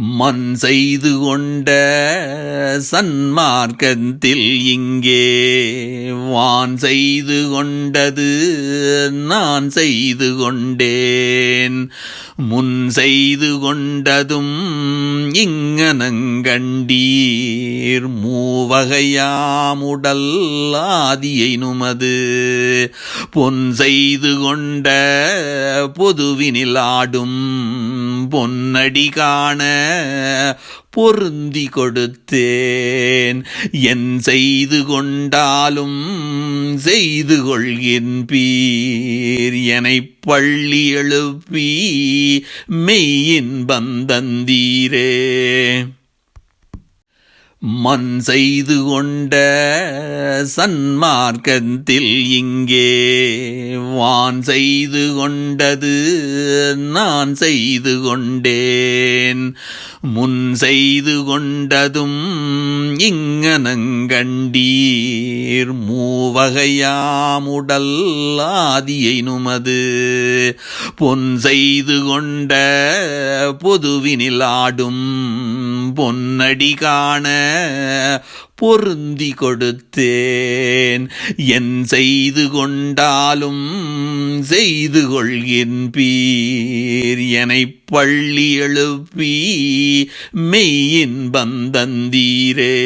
மண் செய்து கொண்ட சன்மார்க்கத்தில் இங்கே வான் செய்து கொண்டது நான் செய்து கொண்டேன். முன் செய்து கொண்டதும் இங்கனங்கண்டீர் மூவகையாமுடல் ஆதியை நுமது. பொன் செய்து கொண்ட பொதுவினில் ஆடும் பொன்னடி காண பொருந்தி கொடுத்தேன். என் செய்து கொண்டாலும் செய்து கொள்கின் பீர். எனை பள்ளி எழுப்பி மெய்யின் பந்தந்தீரே மண் செய்து கொண்ட சன்மார்க்கத்தில் இங்கே வான் செய்து கொண்டது நான் செய்து கொண்டேன். முன் செய்து கொண்டதும் இங்கனங்கண்டீர் மூவகையாமுடல் ஆதியை நுமது. பொன் செய்து கொண்ட பொதுவினில் ஆடும் பொன்னடி காண பொருந்தி கொடுத்தேன். என் செய்து கொண்டாலும் செய்து கொள்கின் பீர். எனை பள்ளி எழுப்பி மெய்யின் பந்தந்தீரே